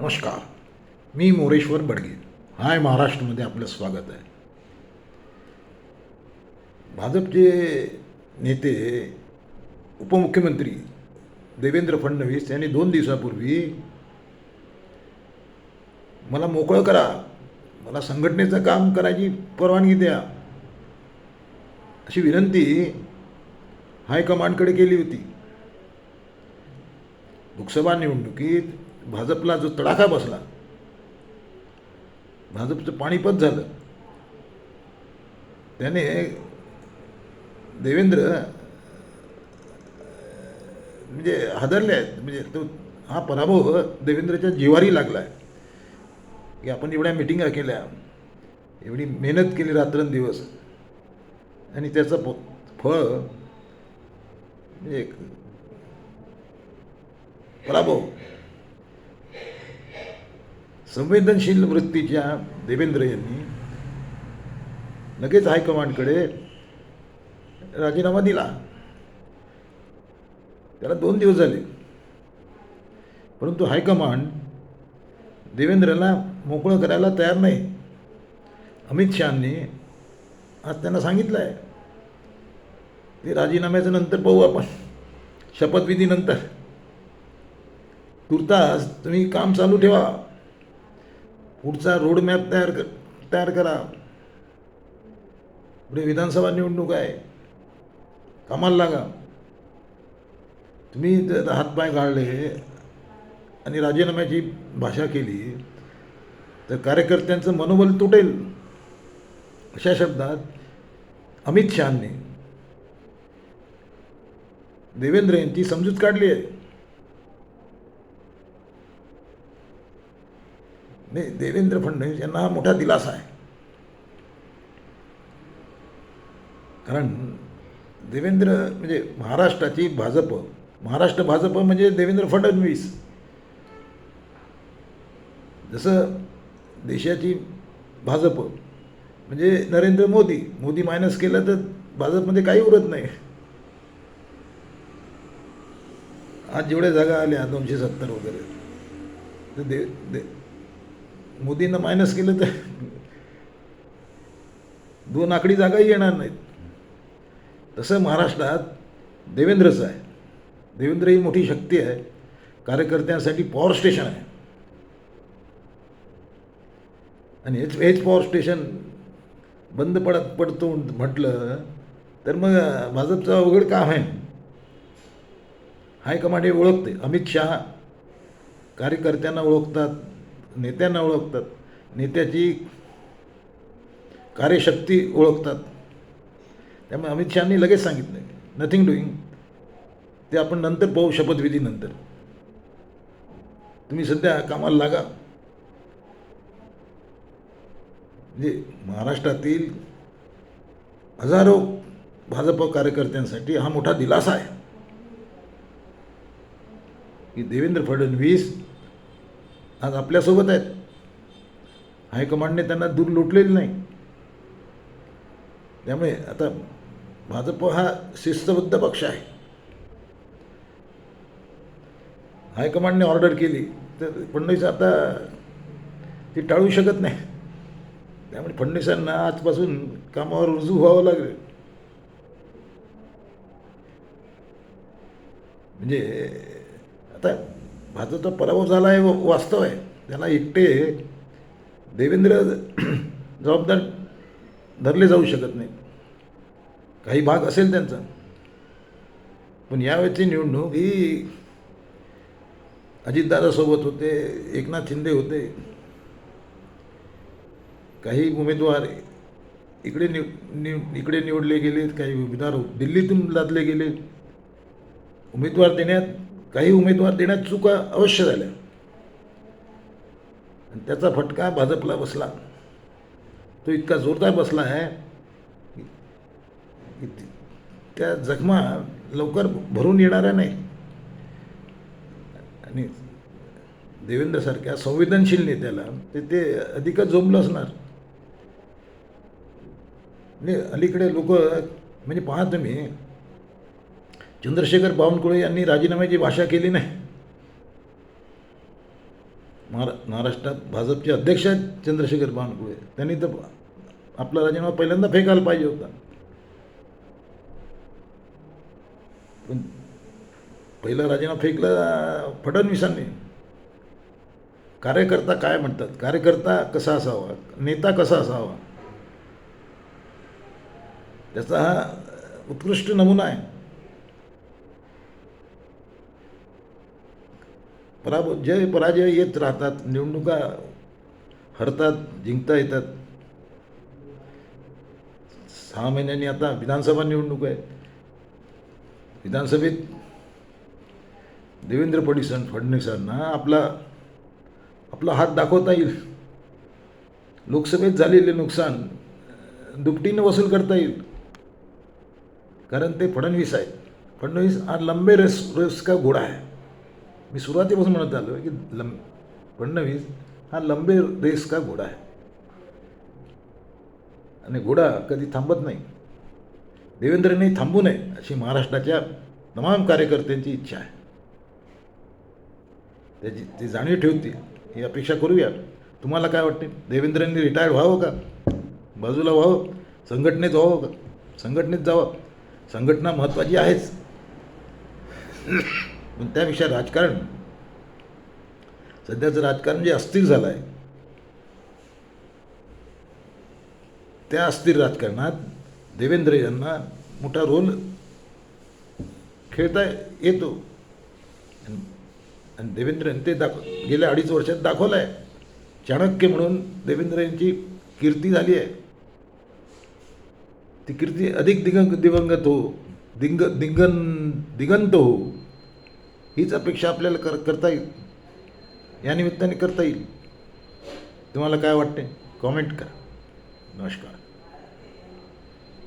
नमस्कार. मी मोरेश्वर बडगे. हाय महाराष्ट्रमध्ये आपलं स्वागत आहे. भाजपचे नेते उपमुख्यमंत्री देवेंद्र फडणवीस यांनी दोन दिवसापूर्वी मला मोकळं करा मला संघटनेचं काम करायची परवानगी द्या अशी विनंती हायकमांडकडे केली होती. लोकसभा निवडणुकीत भाजपला जो तडाखा बसला भाजपचं पाणीपत झालं. त्याने देवेंद्र म्हणजे हादरले आहेत. म्हणजे तो हा पराभव देवेंद्रच्या जिवारी लागला आहे की आपण एवढ्या मिटिंगा केल्या एवढी मेहनत केली रात्रंदिवस. आणि त्याचं प फळ म्हणजे एक पराभव. संवेदनशील वृत्तीच्या देवेंद्र यांनी लगेच हायकमांडकडे राजीनामा दिला. त्याला दोन दिवस झाले. परंतु हायकमांड देवेंद्रला मोकळं करायला तयार नाही. अमित शहानी आज त्यांना सांगितलं आहे ते राजीनाम्याचं नंतर पाहू आपण. शपथविधीनंतर तुर्तास तुम्ही काम चालू ठेवा. पुढचा रोडमॅप तयार कर तयार करा. पुढे विधानसभा निवडणूक आहे. कामाला लागा. तुम्ही जर हातपाय गाळले आणि राजीनाम्याची भाषा केली तर कार्यकर्त्यांचं मनोबल तुटेल अशा शब्दात अमित शहानी देवेंद्र यांची समजूत काढली आहे. नाही देवेंद्र फडणवीस यांना मोठा दिलासा आहे. कारण देवेंद्र म्हणजे महाराष्ट्राची भाजप महाराष्ट्र भाजप म्हणजे देवेंद्र फडणवीस. जसं देशाची भाजप म्हणजे नरेंद्र मोदी मोदी मायनस केलं तर भाजपमध्ये काही उरत नाही. आज जेवढ्या जागा आल्या दोनशे सत्तर वगैरे. तर दे दे मोदींना मायनस केलं तर दोन आकडी जागाही येणार नाहीत. तसं महाराष्ट्रात देवेंद्रचं आहे. देवेंद्र ही मोठी शक्ती आहे. कार्यकर्त्यांसाठी पॉवर स्टेशन आहे. आणि हेच हेच पॉवर स्टेशन बंद पडत पडतो म्हटलं तर मग भाजपचं अवघड काम आहे. हायकमांड हे ओळखते. अमित शहा कार्यकर्त्यांना ओळखतात. नेत्यांना ओळखतात. नेत्याची कार्यशक्ती ओळखतात. त्यामुळे अमित शहानी लगेच सांगितलं नथिंग डुईंग ते आपण नंतर पाहू शपथविधीनंतर तुम्ही सध्या कामाला लागा. म्हणजे महाराष्ट्रातील हजारो भाजप कार्यकर्त्यांसाठी हा मोठा दिलासा आहे. की देवेंद्र फडणवीस आज आपल्यासोबत आहेत. हायकमांडने त्यांना दूर लोटलेलं नाही. त्यामुळे आता भाजप हा शिस्तबद्ध पक्ष आहे. हायकमांडने ऑर्डर केली तर फडणवीस आता ती टाळू शकत नाही. त्यामुळे फडणवीसांना आजपासून कामावर रुजू व्हावं लागेल. म्हणजे आता भाजपचा पराभव झाला आहे व- वास्तव आहे. त्याला एकटे देवेंद्र जबाबदार धरले जाऊ शकत नाही काही भाग असेल त्यांचा. पण यावेळची निवडणूक ही अजितदादासोबत होते एकनाथ शिंदे होते. काही उमेदवार इकडे निव निव इकडे निवडले गेलेत काही उमेदवार दिल्लीतून लादले गेले उमेदवार देण्यात काही उमेदवार देण्यात चुका अवश्य झाल्या. आणि त्याचा फटका भाजपला बसला. तो इतका जोरदार बसला आहे की त्या जखमा लवकर भरून येणाऱ्या नाही. आणि देवेंद्रसारख्या संवेदनशील नेत्याला ते ते अधिकच जोमलं असणार. म्हणजे अलीकडे लोक म्हणजे पहा तुम्ही चंद्रशेखर बावनकुळे यांनी राजीनाम्याची भाषा केली नाही. महारा महाराष्ट्रात भाजपचे अध्यक्ष आहेत चंद्रशेखर बावनकुळे. त्यांनी तर आपला राजीनामा पहिल्यांदा फेकायला पाहिजे होता. पण पहिला राजीनामा फेकला फडणवीसांनी. कार्यकर्ता काय म्हणतात? कार्यकर्ता कसा असावा? नेता कसा असावा? त्याचा हा उत्कृष्ट नमुना आहे. पराभ जय पराजय येत राहतात निवडणुका हरतात जिंकता येतात. सहा महिन्यांनी आता विधानसभा निवडणूक आहे. विधानसभेत देवेंद्र फडणवीस फडणवीसांना आपला आपला हात दाखवता येईल. लोकसभेत झालेले नुकसान दुपटीनं वसूल करता येईल. कारण ते फडणवीस आहेत. फडणवीस हा लंबे रेस रेस का घोडा आहे. मी सुरुवातीपासून म्हणत आलो की लंब फडणवीस हा लंबे रेस का घोडा आहे? आणि घोडा कधी थांबत नाही. देवेंद्रने थांबू नये अशी महाराष्ट्राच्या तमाम कार्यकर्त्यांची इच्छा आहे. त्याची ती जाणीव ठेवतील ही अपेक्षा करूया. तुम्हाला काय वाटते? देवेंद्रांनी रिटायर्ड व्हावं का? बाजूला व्हावं? संघटनेत व्हावं का? संघटनेत जावं? संघटना महत्त्वाची आहेच. पण त्यापेक्षा राजकारण. सध्याचं राजकारण जे अस्थिर झालं आहे त्या अस्थिर राजकारणात देवेंद्र यांना मोठा रोल खेळता येतो. आणि देवेंद्र यांनी ते दाख गेल्या अडीच वर्षात दाखवलं आहे चाणक्य म्हणून देवेंद्र यांची कीर्ती झाली आहे. ती कीर्ती अधिक दिगंग दिवंगत हो दिंग दिंगन दिगंत हो. हीच अपेक्षा आपल्याला कर करता येईल. या निमित्ताने करता येईल. तुम्हाला काय वाटते कॉमेंट करा. नमस्कार.